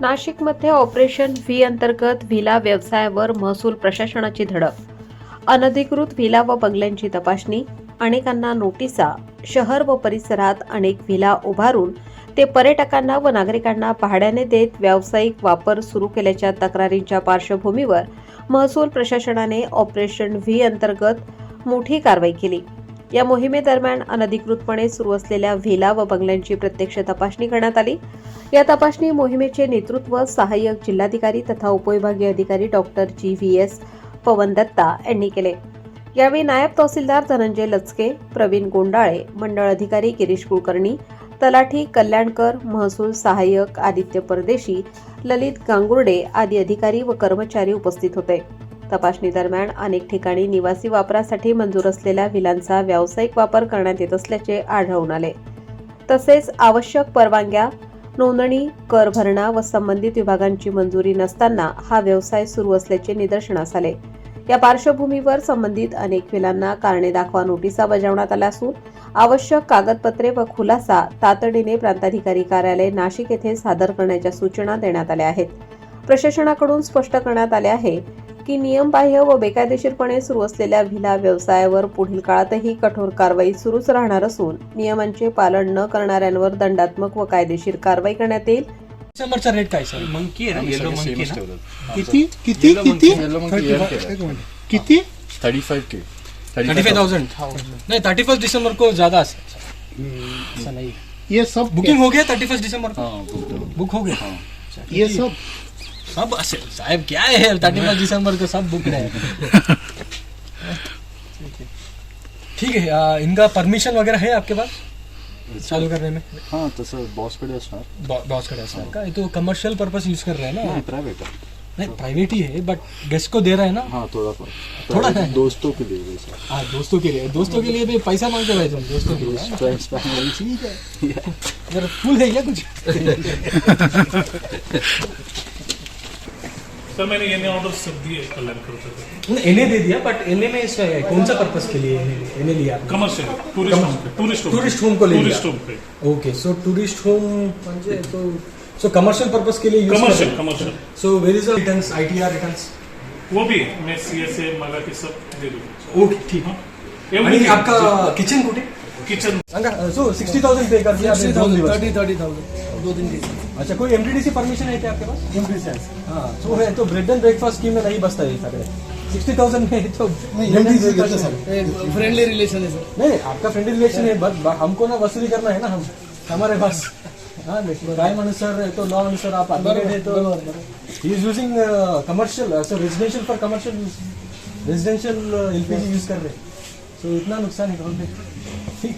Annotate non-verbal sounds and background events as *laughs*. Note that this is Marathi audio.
नाशिकमध्ये ऑपरेशन व्ही अंतर्गत व्हिला व्यवसायावर महसूल प्रशासनाची धडक. अनधिकृत व्हिला व बंगल्यांची तपासणी अनेकांना नोटिसा शहर व परिसरात अनेक व्हिला उभारून ते पर्यटकांना व नागरिकांना भाड्याने देत व्यावसायिक वापर सुरू केल्याच्या तक्रारींच्या पार्श्वभूमीवर महसूल प्रशासनाने ऑपरेशन व्ही अंतर्गत मोठी कारवाई केली. या मोहिमेदरम्यान अनधिकृतपणे सुरू असलेल्या व्हिला व बंगल्यांची प्रत्यक्ष तपासणी करण्यात आली. या तपासणी मोहिमेचे नेतृत्व सहाय्यक जिल्हाधिकारी तथा उपविभागीय अधिकारी doctor G V S Pawan Datta यांनी केले. यावेळी नायब तहसीलदार धनंजय लचके प्रवीण गोंडाळे मंडळ अधिकारी गिरीश कुलकर्णी तलाठी कल्याणकर महसूल सहाय्यक आदित्य परदेशी ललित गांगुर्डे आदी अधिकारी व कर्मचारी उपस्थित होते. तपासणी दरम्यान अनेक ठिकाणी निवासी वापरासाठी मंजूर असलेल्या व्हिलांचा व्यावसायिक वापर करण्यात येत असल्याचे आढळून आले. तसेच आवश्यक परवानग्या नोंदणी कर भरणा व संबंधित विभागांची मंजुरी नसताना हा व्यवसाय सुरू असल्याचे निदर्शनास आले. या पार्श्वभूमीवर संबंधित अनेक विलांना कारणे दाखवा नोटिसा बजावण्यात आल्या असून आवश्यक कागदपत्रे व खुलासा तातडीने प्रांताधिकारी कार्यालय नाशिक येथे सादर करण्याच्या सूचना देण्यात आल्या आहेत. प्रशासनाकडून स्पष्ट करण्यात आले आहे की नियमबाह्य व बेकायदेशीरपणे सुरू असलेल्या व्हिला व्यवसायावर पुढील काळातही कठोर कारवाई सुरूच राहणार असून नियमांचे पालन न करणाऱ्यांवर दंडात्मक व कायदेशीर कारवाई करण्यात येईल. डिसेंबरचा रेट काय सर? मंकी आहे ना? येलो मंकी ना? किती? किती? किती? Thirty five K thirty five thousand नहीं थर्टी फर्स्ट दिसंबर को ज्यादा नहीं. ये सब बुकिंग हो गया थर्टी फर्स्ट दिसंबर को? हाँ हो. बुक हो गया. ये सब सब साहब क्या है थर्टी फ़र्स्ट दिसंबर को सब बुक है ठीक है आ, इनका परमिशन वगैरह है आपके पास? चालू करने में? हाँ तसं बॉसकडे असणार. बॉस कडे असणार का? ये तो कमर्शियल पर्पस यूज़ कर रहे हैं ना? नाही प्रायव्हेट आहे नहीं प्राइवेट ही है बट गेस्ट को दे रहे हैं ना? हाँ थोडा Private है. दोस्तों के लिए हाँ दोस्तों के लिए। दोस्तों के लिए भी पैसा मांगते भाई तुम दोस्तों के लिए दोस्त फ्रेंड्स फॅमिली ठीक *laughs* जरा फुल है क्या कुछ? *laughs* *laughs* सर मैंने ये ऑर्डर सब दिए कल्याण करो एने दे दिया बट एने में इसका है कौन सा पर्पस के लिए एने एने लिया? कमर्शियल टूरिस्ट होम पे टूरिस्ट होम टूरिस्ट होम को ले टूरिस्ट होम पे। ओके सो टूरिस्ट होम म्हणजे तो सो कमर्शियल पर्पस के लिए use commercial commercial so where is returns ITR returns वो भी मैं सी एस के सब दे दूँगा। ओके ठीक। हाँ। है। आणि आपका किचन कुठे किचन सांगा सो सिक्स्टी थाउजंड पे कर दिया आपने। दोन दिवस थर्टी थर्टी थाउज़ेंड दो दिन की अच्छा कोई एमटीडीसी परमिशन है क्या आपके पास? एमटीडीसी हाँ। तो है तो ब्रेड एंड ब्रेकफास्ट स्कीम में नहीं बसता ये सगळे सिक्स्टी थाउजंड में तो सर। फ्रेंडली रिलेशन है सर। नहीं आपका फ्रेंडली रिलेशन है बट हमको ना वसूली करना है ना हम। हमारे पास। हाँ टाइम अनुसार तो लॉ अनुसार आप है तो he is using commercial so residential for commercial residential LPG use कर रहे हैं। सो इतना नुकसान है ठीक।